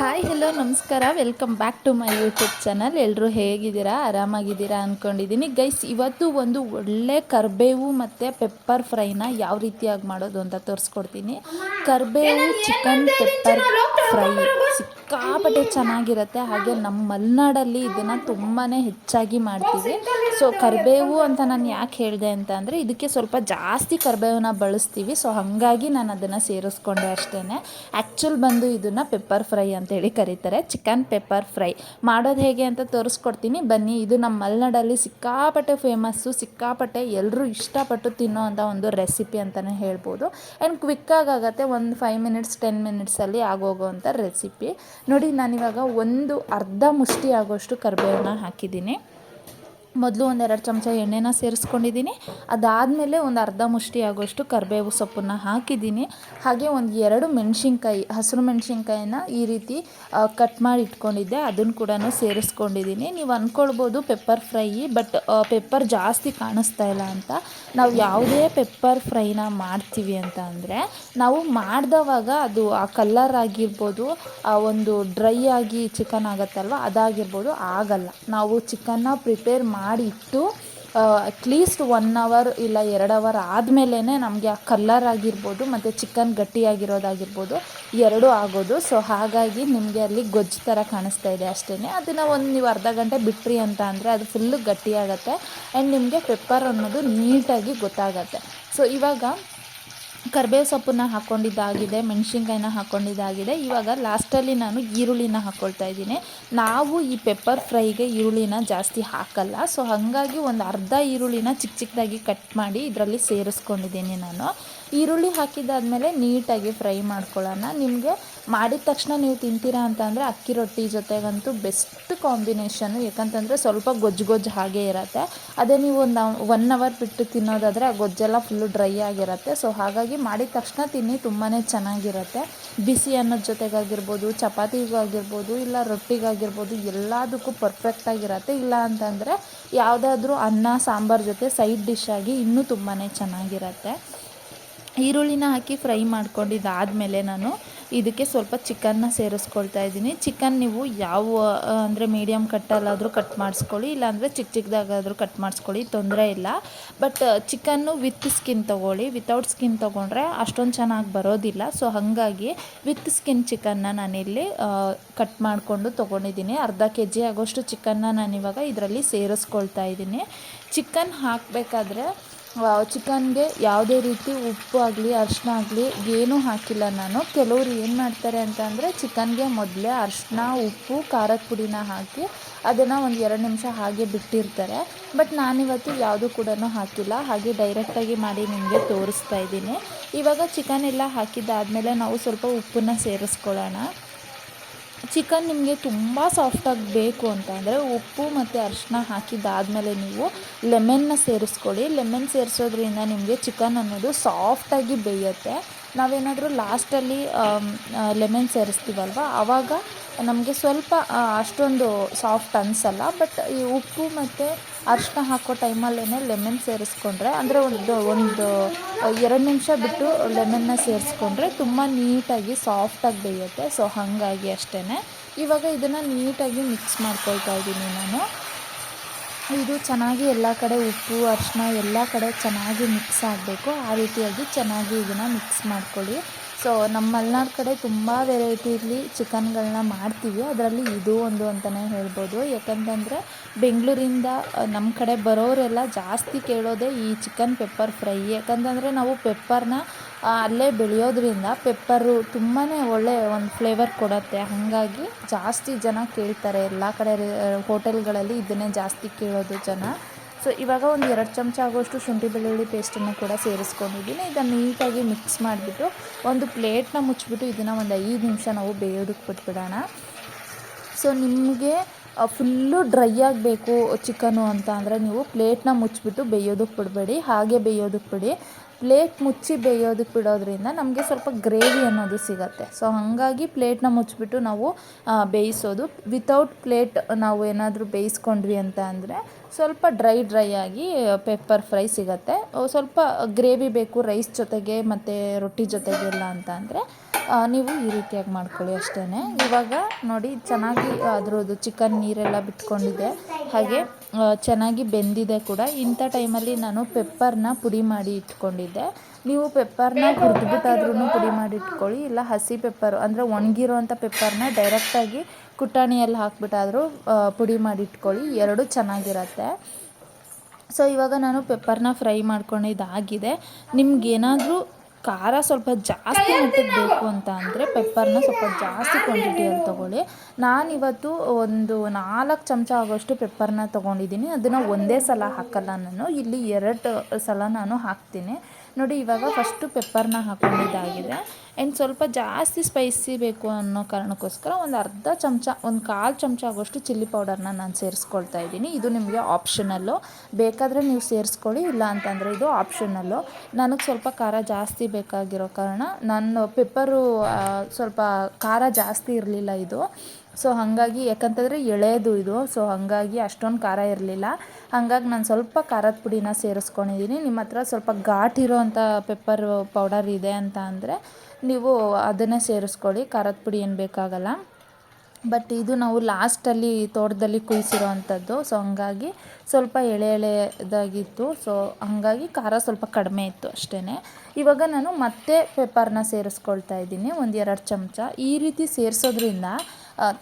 Hi hello ನಮಸ್ಕಾರ. Welcome back to my YouTube channel ಎಲ್ಲರೂ ಹೇಗಿದ್ದೀರಾ? ಆರಾಮಾಗಿದ್ದೀರಾ ಅಂದ್ಕೊಂಡಿದ್ದೀನಿ ಗೈಸ್ ಇವತ್ತು ಒಂದು ಒಳ್ಳೆ ಕರ್ಬೇವು ಮತ್ತು ಪೆಪ್ಪರ್ ಫ್ರೈನ ಯಾವ ರೀತಿಯಾಗಿ ಮಾಡೋದು ಅಂತ ತೋರಿಸ್ಕೊಡ್ತೀನಿ. ಕರ್ಬೇವು ಚಿಕನ್ ಪೆಪ್ಪರ್ ಫ್ರೈ ಸಿಕ್ಕಾಪಟ್ಟೆ ಚೆನ್ನಾಗಿರುತ್ತೆ. ಹಾಗೆ ನಮ್ಮ ಮಲೆನಾಡಲ್ಲಿ ಇದನ್ನು ತುಂಬಾ ಹೆಚ್ಚಾಗಿ ಮಾಡ್ತೀವಿ. ಸೊ ಕರಿಬೇವು ಅಂತ ನಾನು ಯಾಕೆ ಹೇಳಿದೆ ಅಂತ ಅಂದರೆ, ಇದಕ್ಕೆ ಸ್ವಲ್ಪ ಜಾಸ್ತಿ ಕರಿಬೇವನ್ನ ಬಳಸ್ತೀವಿ. ಸೊ ಹಾಗಾಗಿ ನಾನು ಅದನ್ನು ಸೇರಿಸ್ಕೊಂಡೆ ಅಷ್ಟೇ ಆ್ಯಕ್ಚುಲ್ ಬಂದು ಇದನ್ನು ಪೆಪ್ಪರ್ ಫ್ರೈ ಅಂತೇಳಿ ಕರೀತಾರೆ. ಚಿಕನ್ ಪೆಪ್ಪರ್ ಫ್ರೈ ಮಾಡೋದು ಹೇಗೆ ಅಂತ ತೋರಿಸ್ಕೊಡ್ತೀನಿ. ಬನ್ನಿ, ಇದು ನಮ್ಮ ಮಲೆನಾಡಲ್ಲಿ ಸಿಕ್ಕಾಪಟ್ಟೆ ಫೇಮಸ್ಸು ಸಿಕ್ಕಾಪಟ್ಟೆ ಎಲ್ಲರೂ ಇಷ್ಟಪಟ್ಟು ತಿನ್ನೋ ಅಂತ ಒಂದು ರೆಸಿಪಿ ಅಂತಲೇ ಹೇಳ್ಬೋದು. ಆ್ಯಂಡ್ ಕ್ವಿಕ್ಕಾಗಿ ಆಗುತ್ತೆ, ಒಂದು ಫೈವ್ ಮಿನಿಟ್ಸ್ ಟೆನ್ ಮಿನಿಟ್ಸಲ್ಲಿ ಆಗೋಗೋವಂಥ ರೆಸಿಪಿ ನೋಡಿ, ನಾನಿವಾಗ ಒಂದು ಅರ್ಧ ಮುಷ್ಟಿ ಆಗೋಷ್ಟು ಕರಿಬೇವನ್ನ ಹಾಕಿದ್ದೀನಿ. ಮೊದಲು ಒಂದೆರಡು ಚಮಚ ಎಣ್ಣೆನ ಸೇರಿಸ್ಕೊಂಡಿದ್ದೀನಿ. ಅದಾದಮೇಲೆ ಒಂದು ಅರ್ಧ ಮುಷ್ಟಿ ಆಗೋಷ್ಟು ಕರಿಬೇವು ಸೊಪ್ಪನ್ನು ಹಾಕಿದ್ದೀನಿ. ಹಾಗೆ ಒಂದು ಎರಡು ಮೆಣಸಿನ್ಕಾಯಿ, ಹಸಿರು ಮೆಣಸಿನ್ಕಾಯಿನ ಈ ರೀತಿ ಕಟ್ ಮಾಡಿ ಇಟ್ಕೊಂಡಿದ್ದೆ. ಅದನ್ನು ಕೂಡ ಸೇರಿಸ್ಕೊಂಡಿದ್ದೀನಿ. ನೀವು ಅಂದ್ಕೊಳ್ಬೋದು ಪೆಪ್ಪರ್ ಫ್ರೈ ಬಟ್ ಪೆಪ್ಪರ್ ಜಾಸ್ತಿ ಕಾಣಿಸ್ತಾ ಇಲ್ಲ ಅಂತ. ನಾವು ಯಾವುದೇ ಪೆಪ್ಪರ್ ಫ್ರೈನ ಮಾಡ್ತೀವಿ ಅಂತ ಅಂದರೆ, ನಾವು ಮಾಡಿದವಾಗ ಅದು ಆ ಕಲ್ಲರ್ ಆಗಿರ್ಬೋದು, ಆ ಒಂದು ಡ್ರೈ ಆಗಿ ಚಿಕನ್ ಆಗುತ್ತಲ್ವ, ಅದಾಗಿರ್ಬೋದು, ಆಗಲ್ಲ. ನಾವು ಚಿಕನ್ನ ಪ್ರಿಪೇರ್ ಮಾಡಿ ಇಟ್ಟು ಅಟ್ಲೀಸ್ಟ್ ಒನ್ ಅವರ್ ಇಲ್ಲ ಎರಡು ಅವರ್ ಆದಮೇಲೆ ನಮಗೆ ಆ ಕಲ್ಲರ್ ಆಗಿರ್ಬೋದು, ಮತ್ತು ಚಿಕನ್ ಗಟ್ಟಿಯಾಗಿರೋದಾಗಿರ್ಬೋದು ಎರಡೂ ಆಗೋದು. ಸೊ ಹಾಗಾಗಿ ನಿಮಗೆ ಅಲ್ಲಿ ಗೊಜ್ಜು ಥರ ಕಾಣಿಸ್ತಾ ಇದೆ ಅಷ್ಟೇ ಅದನ್ನು ಒಂದು ನೀವು ಅರ್ಧ ಗಂಟೆ ಬಿಟ್ರಿ ಅಂತ ಅಂದರೆ ಅದು ಫುಲ್ಲು ಗಟ್ಟಿಯಾಗತ್ತೆ. ಆ್ಯಂಡ್ ನಿಮಗೆ ಪೆಪ್ಪರ್ ಅನ್ನೋದು ನೀಟಾಗಿ ಗೊತ್ತಾಗತ್ತೆ. ಸೊ ಇವಾಗ ಕರ್ಬೇವು ಸೊಪ್ಪನ್ನ ಹಾಕ್ಕೊಂಡಿದ್ದಾಗಿದೆ ಮೆಣಸಿನ್ಕಾಯಿನ ಹಾಕ್ಕೊಂಡಿದ್ದಾಗಿದೆ ಇವಾಗ ಲಾಸ್ಟಲ್ಲಿ ನಾನು ಈರುಳ್ಳಿನ ಹಾಕ್ಕೊಳ್ತಾ ಇದ್ದೀನಿ. ನಾವು ಈ ಪೆಪ್ಪರ್ ಫ್ರೈಗೆ ಈರುಳ್ಳಿನ ಜಾಸ್ತಿ ಹಾಕಲ್ಲ. ಸೊ ಹಾಗಾಗಿ ಒಂದು ಅರ್ಧ ಈರುಳ್ಳಿನ ಚಿಕ್ಕ ಚಿಕ್ಕದಾಗಿ ಕಟ್ ಮಾಡಿ ಇದರಲ್ಲಿ ಸೇರಿಸ್ಕೊಂಡಿದ್ದೀನಿ ನಾನು. ಈರುಳ್ಳಿ ಹಾಕಿದ್ದಾದಮೇಲೆ ನೀಟಾಗಿ ಫ್ರೈ ಮಾಡ್ಕೊಳ್ಳೋಣ. ನಿಮಗೆ ಮಾಡಿದ ತಕ್ಷಣ ನೀವು ತಿಂತೀರಾ ಅಂತ ಅಂದರೆ ಅಕ್ಕಿ ರೊಟ್ಟಿ ಜೊತೆಗಂತೂ ಬೆಸ್ಟ್ ಕಾಂಬಿನೇಷನ್ ಯಾಕಂತಂದರೆ ಸ್ವಲ್ಪ ಗೊಜ್ಜು ಗೊಜ್ಜು ಹಾಗೆ ಇರುತ್ತೆ. ಅದೇ ನೀವು ಒಂದು ಒನ್ ಅವರ್ ಬಿಟ್ಟು ತಿನ್ನೋದಾದರೆ ಆ ಗೊಜ್ಜೆಲ್ಲ ಫುಲ್ಲು ಡ್ರೈ ಆಗಿರುತ್ತೆ. ಸೊ ಹಾಗಾಗಿ ಮಾಡಿದ ತಕ್ಷಣ ತಿನ್ನಿ ತುಂಬಾ ಚೆನ್ನಾಗಿರುತ್ತೆ. ಬಿಸಿ ಅನ್ನೋದ ಜೊತೆಗಾಗಿರ್ಬೋದು, ಚಪಾತಿಗಾಗಿರ್ಬೋದು, ಇಲ್ಲ ರೊಟ್ಟಿಗಾಗಿರ್ಬೋದು, ಎಲ್ಲದಕ್ಕೂ ಪರ್ಫೆಕ್ಟಾಗಿರುತ್ತೆ ಇಲ್ಲ ಅಂತಂದರೆ ಯಾವುದಾದ್ರೂ ಅನ್ನ, ಸಾಂಬಾರ್ ಜೊತೆ ಸೈಡ್ ಡಿಶ್ ಆಗಿ ಇನ್ನೂ ತುಂಬಾ ಚೆನ್ನಾಗಿರುತ್ತೆ. ಈರುಳ್ಳಿನ ಹಾಕಿ ಫ್ರೈ ಮಾಡ್ಕೊಂಡಿದ್ದಾದಮೇಲೆ ನಾನು ಇದಕ್ಕೆ ಸ್ವಲ್ಪ ಚಿಕನ್ನ ಸೇರಿಸ್ಕೊಳ್ತಾ ಇದ್ದೀನಿ. ಚಿಕನ್ ನೀವು ಯಾವ ಅಂದರೆ ಮೀಡಿಯಮ್ ಕಟ್ಟಲ್ಲಾದರೂ ಕಟ್ ಮಾಡಿಸ್ಕೊಳ್ಳಿ, ಇಲ್ಲಾಂದರೆ ಚಿಕ್ಕ ಚಿಕ್ಕದಾಗಾದರೂ ಕಟ್ ಮಾಡಿಸ್ಕೊಳ್ಳಿ, ತೊಂದರೆ ಇಲ್ಲ. ಬಟ್ ಚಿಕನ್ನು ವಿತ್ ಸ್ಕಿನ್ ತೊಗೊಳ್ಳಿ. ವಿತೌಟ್ ಸ್ಕಿನ್ ತೊಗೊಂಡ್ರೆ ಅಷ್ಟೊಂದು ಚೆನ್ನಾಗಿ ಬರೋದಿಲ್ಲ. ಸೊ ಹಾಗಾಗಿ ವಿತ್ ಸ್ಕಿನ್ ಚಿಕನ್ನ ನಾನಿಲ್ಲಿ ಕಟ್ ಮಾಡಿಕೊಂಡು ತೊಗೊಂಡಿದ್ದೀನಿ. ಅರ್ಧ ಕೆ ಜಿ ಆಗೋಷ್ಟು ಚಿಕನ್ನ ನಾನಿವಾಗ ಇದರಲ್ಲಿ ಸೇರಿಸ್ಕೊಳ್ತಾ ಇದ್ದೀನಿ. ಚಿಕನ್ ಹಾಕಬೇಕಾದ್ರೆ ಚಿಕನ್ಗೆ ಯಾವುದೇ ರೀತಿ ಉಪ್ಪು ಆಗಲಿ ಅರಿಶಿನ ಆಗಲಿ ಏನೂ ಹಾಕಿಲ್ಲ ನಾನು. ಕೆಲವರು ಏನು ಮಾಡ್ತಾರೆ ಅಂತ ಅಂದರೆ ಚಿಕನ್ಗೆ ಮೊದಲೇ ಅರಿಶಿನ ಉಪ್ಪು, ಖಾರದ ಪುಡಿನ ಹಾಕಿ ಅದನ್ನು ಒಂದು ಎರಡು ನಿಮಿಷ ಹಾಗೆ ಬಿಟ್ಟಿರ್ತಾರೆ. ಬಟ್ ನಾನಿವತ್ತು ಯಾವುದೂ ಕೂಡ ಹಾಕಿಲ್ಲ. ಹಾಗೆ ಡೈರೆಕ್ಟಾಗಿ ಮಾಡಿ ನಿಮಗೆ ತೋರಿಸ್ತಾ ಇದ್ದೀನಿ. ಇವಾಗ ಚಿಕನ್ ಎಲ್ಲ ಹಾಕಿದ್ದಾದಮೇಲೆ ನಾವು ಸ್ವಲ್ಪ ಉಪ್ಪನ್ನು ಸೇರಿಸ್ಕೊಳ್ಳೋಣ. ಚಿಕನ್ ನಿಮಗೆ ತುಂಬ ಸಾಫ್ಟಾಗಿ ಬೇಕು ಅಂತ ಅಂದರೆ ಉಪ್ಪು ಮತ್ತು ಅರಿಶಿನ ಹಾಕಿದ್ದಾದಮೇಲೆ ನೀವು ಲೆಮನ್ನ ಸೇರಿಸ್ಕೊಳ್ಳಿ. ಲೆಮನ್ ಸೇರಿಸೋದ್ರಿಂದ ನಿಮಗೆ ಚಿಕನ್ ಅನ್ನೋದು ಸಾಫ್ಟಾಗಿ ಬೇಯುತ್ತೆ. ನಾವೇನಾದರೂ ಲಾಸ್ಟಲ್ಲಿ ಲೆಮನ್ ಸೇರಿಸ್ತೀವಲ್ವ? ಆವಾಗ ನಮಗೆ ಸ್ವಲ್ಪ ಅಷ್ಟೊಂದು ಸಾಫ್ಟ್ ಅನಿಸಲ್ಲ. ಬಟ್ ಈ ಉಪ್ಪು ಮತ್ತು ಅರಿಶಿನ ಹಾಕೋ ಟೈಮಲ್ಲೇ ಲೆಮನ್ ಸೇರಿಸ್ಕೊಂಡ್ರೆ, ಅಂದರೆ ಒಂದು ಒಂದು, ಎರಡು ನಿಮಿಷ ಬಿಟ್ಟು ಲೆಮನ್ನ ಸೇರಿಸ್ಕೊಂಡ್ರೆ ತುಂಬ ನೀಟಾಗಿ ಸಾಫ್ಟಾಗಿ ಬೇಯುತ್ತೆ. ಸೊ ಹಾಗಾಗಿ ಅಷ್ಟೇ ಇವಾಗ ಇದನ್ನು ನೀಟಾಗಿ ಮಿಕ್ಸ್ ಮಾಡ್ಕೊಳ್ತಾ ಇದ್ದೀನಿ ನಾನು. ಇದು ಚೆನ್ನಾಗಿ ಎಲ್ಲ ಕಡೆ ಉಪ್ಪು ಅರಿಶಿನ ಎಲ್ಲ ಕಡೆ ಚೆನ್ನಾಗಿ ಮಿಕ್ಸ್ ಆಗಬೇಕು. ಆ ರೀತಿಯಾಗಿ ಚೆನ್ನಾಗಿ ಇದನ್ನು ಮಿಕ್ಸ್ ಮಾಡ್ಕೊಳ್ಳಿ. ಸೊ ನಮ್ಮ ಮಲೆನಾಡು ಕಡೆ ತುಂಬ ವೆರೈಟಿಲಿ ಚಿಕನ್ಗಳನ್ನ ಮಾಡ್ತೀವಿ. ಅದರಲ್ಲಿ ಇದು ಒಂದು ಅಂತಲೇ ಹೇಳ್ಬೋದು. ಯಾಕಂತಂದರೆ ಬೆಂಗಳೂರಿಂದ ನಮ್ಮ ಕಡೆ ಬರೋರೆಲ್ಲ ಜಾಸ್ತಿ ಕೇಳೋದೇ ಈ ಚಿಕನ್ ಪೆಪ್ಪರ್ ಫ್ರೈ. ಯಾಕಂತಂದರೆ ನಾವು ಪೆಪ್ಪರ್ನ ಅಲ್ಲೇ ಬೆಳೆಯೋದ್ರಿಂದ ಪೆಪ್ಪರು ತುಂಬಾ ಒಳ್ಳೆ ಒಂದು ಫ್ಲೇವರ್ ಕೊಡುತ್ತೆ. ಹಾಗಾಗಿ ಜಾಸ್ತಿ ಜನ ಕೇಳ್ತಾರೆ. ಎಲ್ಲ ಕಡೆ ಹೋಟೆಲ್ಗಳಲ್ಲಿ ಇದನ್ನೇ ಜಾಸ್ತಿ ಕೇಳೋದು ಜನ. ಸೊ ಇವಾಗ ಒಂದು ಎರಡು ಚಮಚ ಆಗೋಷ್ಟು ಶುಂಠಿ ಬೆಳ್ಳುಳ್ಳಿ ಪೇಸ್ಟನ್ನು ಕೂಡ ಸೇರಿಸ್ಕೊಂಡಿದ್ದೀನಿ. ಇದನ್ನು ನೀಟಾಗಿ ಮಿಕ್ಸ್ ಮಾಡಿಬಿಟ್ಟು ಒಂದು ಪ್ಲೇಟ್ನ ಮುಚ್ಚಿಬಿಟ್ಟು ಇದನ್ನು ಒಂದು ಐದು ನಿಮಿಷ ನಾವು ಬೇಯೋದಕ್ಕೆ ಬಿಟ್ಬಿಡೋಣ. ಸೊ ನಿಮಗೆ ಫುಲ್ಲು ಡ್ರೈ ಆಗಬೇಕು ಚಿಕನು ಅಂತ ಅಂದರೆ ನೀವು ಪ್ಲೇಟ್ನ ಮುಚ್ಚಿಬಿಟ್ಟು ಬೇಯೋದಕ್ಕೆ ಬಿಡಬೇಡಿ. ಹಾಗೆ ಬೇಯೋದಕ್ಕೆ ಬಿಡಿ. ಪ್ಲೇಟ್ ಮುಚ್ಚಿ ಬೇಯೋದಕ್ಕೆ ಬಿಡೋದ್ರಿಂದ ನಮಗೆ ಸ್ವಲ್ಪ ಗ್ರೇವಿ ಅನ್ನೋದು ಸಿಗುತ್ತೆ. ಸೊ ಹಾಗಾಗಿ ಪ್ಲೇಟ್ನ ಮುಚ್ಚಿಬಿಟ್ಟು ನಾವು ಬೇಯಿಸೋದು. ವಿತೌಟ್ ಪ್ಲೇಟ್ ನಾವು ಏನಾದರೂ ಬೇಯಿಸ್ಕೊಂಡ್ವಿ ಅಂತ ಅಂದರೆ ಸ್ವಲ್ಪ ಡ್ರೈ ಡ್ರೈ ಆಗಿ ಪೆಪ್ಪರ್ ಫ್ರೈ ಸಿಗುತ್ತೆ. ಸ್ವಲ್ಪ ಗ್ರೇವಿ ಬೇಕು ರೈಸ್ ಜೊತೆಗೆ ಮತ್ತು ರೊಟ್ಟಿ ಜೊತೆಗೆಲ್ಲ ಅಂತ ಅಂದರೆ ನೀವು ಈ ರೀತಿಯಾಗಿ ಮಾಡ್ಕೊಳ್ಳಿ ಅಷ್ಟೇ ಇವಾಗ ನೋಡಿ, ಚೆನ್ನಾಗಿ ಅದರದ್ದು ಚಿಕನ್ ನೀರೆಲ್ಲ ಬಿಟ್ಕೊಂಡಿದೆ ಹಾಗೆ ಚೆನ್ನಾಗಿ ಬೆಂದಿದೆ ಕೂಡ. ಇಂಥ ಟೈಮಲ್ಲಿ ನಾನು ಪೆಪ್ಪರ್ನ ಪುಡಿ ಮಾಡಿ ಇಟ್ಕೊಂಡಿದ್ದೆ. ನೀವು ಪೆಪ್ಪರ್ನ ಹುರಿದ್ಬಿಟ್ಟಾದ್ರೂ ಪುಡಿ ಮಾಡಿ ಇಟ್ಕೊಳ್ಳಿ. ಇಲ್ಲ ಹಸಿ ಪೆಪ್ಪರ್, ಅಂದರೆ ಒಣಗಿರೋಂಥ ಪೆಪ್ಪರ್ನ ಡೈರೆಕ್ಟಾಗಿ ಕುಟಾಣಿಯಲ್ಲಿ ಹಾಕ್ಬಿಟ್ಟಾದರೂ ಪುಡಿ ಮಾಡಿ ಇಟ್ಕೊಳ್ಳಿ. ಎರಡು ಚೆನ್ನಾಗಿರತ್ತೆ. ಸೊ, ಇವಾಗ ನಾನು ಪೆಪ್ಪರ್ನ ಫ್ರೈ ಮಾಡ್ಕೊಂಡಿದ್ದಾಗಿದೆ. ನಿಮ್ಗೇನಾದರೂ ಖಾರ ಸ್ವಲ್ಪ ಜಾಸ್ತಿ ಮಟ್ಟಿಗೆ ಬೇಕು ಅಂತ ಅಂದರೆ ಪೆಪ್ಪರ್ನ ಸ್ವಲ್ಪ ಜಾಸ್ತಿ ಕ್ವಾಂಟಿಟಿಯಲ್ಲಿ ತೊಗೊಳ್ಳಿ. ನಾನಿವತ್ತು ಒಂದು ನಾಲ್ಕು ಚಮಚ ಆಗೋಷ್ಟು ಪೆಪ್ಪರ್ನ ತೊಗೊಂಡಿದ್ದೀನಿ. ಅದನ್ನು ಒಂದೇ ಸಲ ಹಾಕಲ್ಲ ನಾನು. ಇಲ್ಲಿ ಎರಡು ಸಲ ನಾನು ಹಾಕ್ತೀನಿ. ನೋಡಿ, ಇವಾಗ ಫಸ್ಟು ಪೆಪ್ಪರ್ನ ಹಾಕೊಂಡಿದ್ದಾಗಿದೆ. ಆ್ಯಂಡ್ ಸ್ವಲ್ಪ ಜಾಸ್ತಿ ಸ್ಪೈಸಿ ಬೇಕು ಅನ್ನೋ ಕಾರಣಕ್ಕೋಸ್ಕರ ಒಂದು ಅರ್ಧ ಚಮಚ, ಒಂದು ಕಾಲು ಚಮಚ ಆಗೋಷ್ಟು ಚಿಲ್ಲಿ ಪೌಡರ್ನ ನಾನು ಸೇರಿಸ್ಕೊಳ್ತಾ ಇದ್ದೀನಿ. ಇದು ನಿಮಗೆ ಆಪ್ಷನಲ್ಲು ಬೇಕಾದರೆ ನೀವು ಸೇರಿಸ್ಕೊಳ್ಳಿ, ಇಲ್ಲ ಅಂತಂದರೆ ಇದು ಆಪ್ಷನಲ್ಲು ನನಗೆ ಸ್ವಲ್ಪ ಖಾರ ಜಾಸ್ತಿ ಬೇಕಾಗಿರೋ ಕಾರಣ ನಾನು ಪೆಪ್ಪರು ಸ್ವಲ್ಪ ಖಾರ ಜಾಸ್ತಿ ಇರಲಿಲ್ಲ ಇದು. ಸೊ ಹಾಗಾಗಿ ಯಾಕಂತಂದರೆ ಎಳೆದು ಇದು. ಸೊ ಹಾಗಾಗಿ ಅಷ್ಟೊಂದು ಖಾರ ಇರಲಿಲ್ಲ. ಹಾಗಾಗಿ ನಾನು ಸ್ವಲ್ಪ ಖಾರದ ಪುಡಿನ ಸೇರಿಸ್ಕೊಂಡಿದ್ದೀನಿ ನಿಮ್ಮ ಹತ್ರ ಸ್ವಲ್ಪ ಘಾಟ್ ಇರೋವಂಥ ಪೆಪ್ಪರ್ ಪೌಡರ್ ಇದೆ ಅಂತ ಅಂದರೆ ನೀವು ಅದನ್ನೇ ಸೇರಿಸ್ಕೊಳ್ಳಿ. ಖಾರದ ಪುಡಿ ಏನು ಬೇಕಾಗಲ್ಲ. ಬಟ್ ಇದು ನಾವು ಲಾಸ್ಟಲ್ಲಿ ತೋಟದಲ್ಲಿ ಕುಯ್ಸಿರೋ ಅಂಥದ್ದು ಸೊ ಹಂಗಾಗಿ ಸ್ವಲ್ಪ ಎಳೆ ಎಳೆದಾಗಿತ್ತು. ಸೊ ಹಂಗಾಗಿ ಖಾರ ಸ್ವಲ್ಪ ಕಡಿಮೆ ಇತ್ತು ಅಷ್ಟೇ ಇವಾಗ ನಾನು ಮತ್ತೆ ಪೆಪ್ಪರ್ನ ಸೇರಿಸ್ಕೊಳ್ತಾ ಇದ್ದೀನಿ. ಒಂದು ಎರಡು ಚಮಚ. ಈ ರೀತಿ ಸೇರಿಸೋದ್ರಿಂದ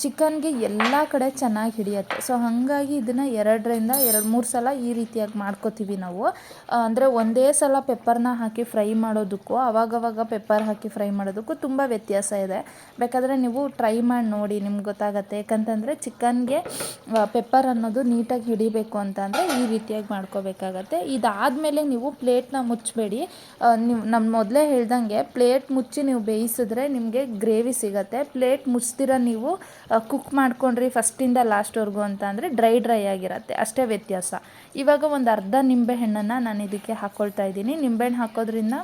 ಚಿಕನ್ಗೆ ಎಲ್ಲ ಕಡೆ ಚೆನ್ನಾಗಿ ಹಿಡಿಯುತ್ತೆ. ಸೊ ಹಾಗಾಗಿ ಇದನ್ನು ಎರಡರಿಂದ ಎರಡು ಮೂರು ಸಲ ಈ ರೀತಿಯಾಗಿ ಮಾಡ್ಕೋತೀವಿ ನಾವು. ಅಂದರೆ ಒಂದೇ ಸಲ ಪೆಪ್ಪರ್ನ ಹಾಕಿ ಫ್ರೈ ಮಾಡೋದಕ್ಕೂ, ಅವಾಗವಾಗ ಪೆಪ್ಪರ್ ಹಾಕಿ ಫ್ರೈ ಮಾಡೋದಕ್ಕೂ ತುಂಬ ವ್ಯತ್ಯಾಸ ಇದೆ. ಬೇಕಾದರೆ ನೀವು ಟ್ರೈ ಮಾಡಿ ನೋಡಿ, ನಿಮ್ಗೆ ಗೊತ್ತಾಗತ್ತೆ. ಯಾಕಂತಂದರೆ ಚಿಕನ್ಗೆ ಪೆಪ್ಪರ್ ಅನ್ನೋದು ನೀಟಾಗಿ ಹಿಡಿಬೇಕು ಅಂತ ಅಂದರೆ ಈ ರೀತಿಯಾಗಿ ಮಾಡ್ಕೋಬೇಕಾಗತ್ತೆ. ಇದಾದಮೇಲೆ ನೀವು ಪ್ಲೇಟ್ನ ಮುಚ್ಚಬೇಡಿ ನೀವು ನಮ್ಮ ಮೊದಲೇ ಹೇಳ್ದಂಗೆ ಪ್ಲೇಟ್ ಮುಚ್ಚಿ ನೀವು ಬೇಯಿಸಿದ್ರೆ ನಿಮಗೆ ಗ್ರೇವಿ ಸಿಗತ್ತೆ. ಪ್ಲೇಟ್ ಮುಚ್ಚಿರೋ ನೀವು ಕುಕ್ ಮಾಡ್ಕೊಂಡ್ರಿ ಫಸ್ಟಿಂದ ಲಾಸ್ಟ್ವರೆಗೂ ಅಂತ ಅಂದರೆ ಡ್ರೈ ಡ್ರೈ ಆಗಿರುತ್ತೆ. ಅಷ್ಟೇ ವ್ಯತ್ಯಾಸ. ಇವಾಗ ಒಂದು ಅರ್ಧ ನಿಂಬೆಹಣ್ಣನ್ನು ನಾನು ಇದಕ್ಕೆ ಹಾಕ್ಕೊಳ್ತಾ ಇದ್ದೀನಿ. ನಿಂಬೆಹಣ್ಣು ಹಾಕೋದ್ರಿಂದ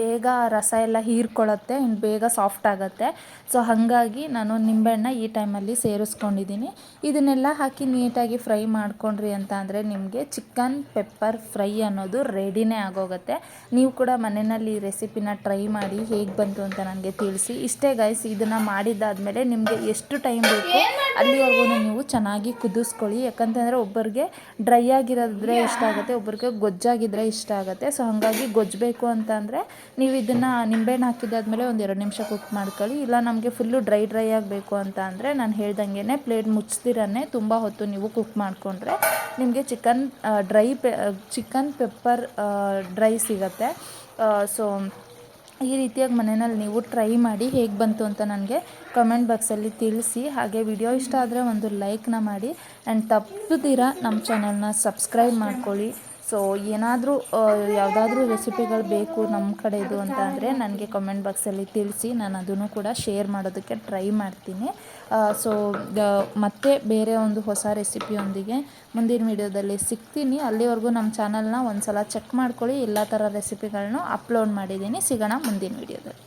ಬೇಗ ರಸ ಎಲ್ಲ ಹೀರ್ಕೊಳ್ಳುತ್ತೆ, ಇನ್ನು ಬೇಗ ಸಾಫ್ಟ್ ಆಗುತ್ತೆ. ಸೊ ಹಾಗಾಗಿ ನಾನು ನಿಂಬೆಹಣ್ಣ ಈ ಟೈಮಲ್ಲಿ ಸೇರಿಸ್ಕೊಂಡಿದ್ದೀನಿ. ಇದನ್ನೆಲ್ಲ ಹಾಕಿ ನೀಟಾಗಿ ಫ್ರೈ ಮಾಡ್ಕೊಂಡ್ರಿ ಅಂತ ಅಂದರೆ ನಿಮಗೆ ಚಿಕನ್ ಪೆಪ್ಪರ್ ಫ್ರೈ ಅನ್ನೋದು ರೆಡಿನೇ ಆಗೋಗುತ್ತೆ. ನೀವು ಕೂಡ ಮನೆಯಲ್ಲಿ ಈ ರೆಸಿಪಿನ ಟ್ರೈ ಮಾಡಿ ಹೇಗೆ ಬಂತು ಅಂತ ನನಗೆ ತಿಳಿಸಿ. ಇಷ್ಟೇ ಗೈಸ್ ಇದನ್ನು ಮಾಡಿದ್ದಾದಮೇಲೆ ನಿಮಗೆ ಎಷ್ಟು ಟೈಮ್ ಬೇಕು ಅಲ್ಲಿವರೆಗೂ ನೀವು ಚೆನ್ನಾಗಿ ಕುದಿಸ್ಕೊಳ್ಳಿ. ಯಾಕಂತಂದರೆ ಒಬ್ಬರಿಗೆ ಡ್ರೈ ಆಗಿರೋದ್ರೆ ಇಷ್ಟ ಆಗುತ್ತೆ, ಒಬ್ಬರಿಗೆ ಗೊಜ್ಜಾಗಿದ್ರೆ ಇಷ್ಟ ಆಗುತ್ತೆ. ಸೊ ಹಾಗಾಗಿ ಗೊಜ್ಜಬೇಕು ಅಂತ ಅಂದರೆ ನೀವು ಇದನ್ನು ನಿಂಬೆಹಣ್ಣು ಹಾಕಿದ್ದಾದಮೇಲೆ ಒಂದು ಎರಡು ನಿಮಿಷ ಕುಕ್ ಮಾಡ್ಕೊಳ್ಳಿ. ಇಲ್ಲ ನಮಗೆ ಫುಲ್ಲು ಡ್ರೈ ಡ್ರೈ ಆಗಬೇಕು ಅಂತ ಅಂದರೆ ನಾನು ಹೇಳ್ದಂಗೆ ಪ್ಲೇಟ್ ಮುಚ್ತಿರನ್ನೇ ತುಂಬ ಹೊತ್ತು ನೀವು ಕುಕ್ ಮಾಡಿಕೊಂಡ್ರೆ ನಿಮಗೆ ಚಿಕನ್ ಡ್ರೈ ಪೆ ಚಿಕನ್ ಪೆಪ್ಪರ್ ಡ್ರೈ ಸಿಗತ್ತೆ. ಸೊ ಈ ರೀತಿಯಾಗಿ ಮನೆಯಲ್ಲಿ ನೀವು ಟ್ರೈ ಮಾಡಿ ಹೇಗೆ ಬಂತು ಅಂತ ನನಗೆ ಕಮೆಂಟ್ ಬಾಕ್ಸಲ್ಲಿ ತಿಳಿಸಿ. ಹಾಗೆ ವಿಡಿಯೋ ಇಷ್ಟ ಆದರೆ ಒಂದು ಲೈಕ್ನ ಮಾಡಿ. ಆ್ಯಂಡ್ ತಪ್ಪದಿರ ನಮ್ಮ ಚಾನಲ್ನ ಸಬ್ಸ್ಕ್ರೈಬ್ ಮಾಡ್ಕೊಳ್ಳಿ. ಸೊ ಏನಾದರೂ ಯಾವುದಾದ್ರೂ ರೆಸಿಪಿಗಳು ಬೇಕು ನಮ್ಮ ಕಡೆದು ಅಂತ ಅಂದರೆ ನನಗೆ ಕಮೆಂಟ್ ಬಾಕ್ಸಲ್ಲಿ ತಿಳಿಸಿ, ನಾನು ಅದನ್ನು ಕೂಡ ಶೇರ್ ಮಾಡೋದಕ್ಕೆ ಟ್ರೈ ಮಾಡ್ತೀನಿ. ಸೊ ಮತ್ತೆ ಬೇರೆ ಒಂದು ಹೊಸ ರೆಸಿಪಿಯೊಂದಿಗೆ ಮುಂದಿನ ವಿಡಿಯೋದಲ್ಲಿ ಸಿಗ್ತೀನಿ. ಅಲ್ಲಿವರೆಗೂ ನಮ್ಮ ಚಾನಲ್ನ ಒಂದು ಸಲ ಚೆಕ್ ಮಾಡ್ಕೊಳ್ಳಿ. ಎಲ್ಲ ಥರ ರೆಸಿಪಿಗಳನ್ನೂ ಅಪ್ಲೋಡ್ ಮಾಡಿದ್ದೀನಿ. ಸಿಗೋಣ ಮುಂದಿನ ವಿಡಿಯೋದಲ್ಲಿ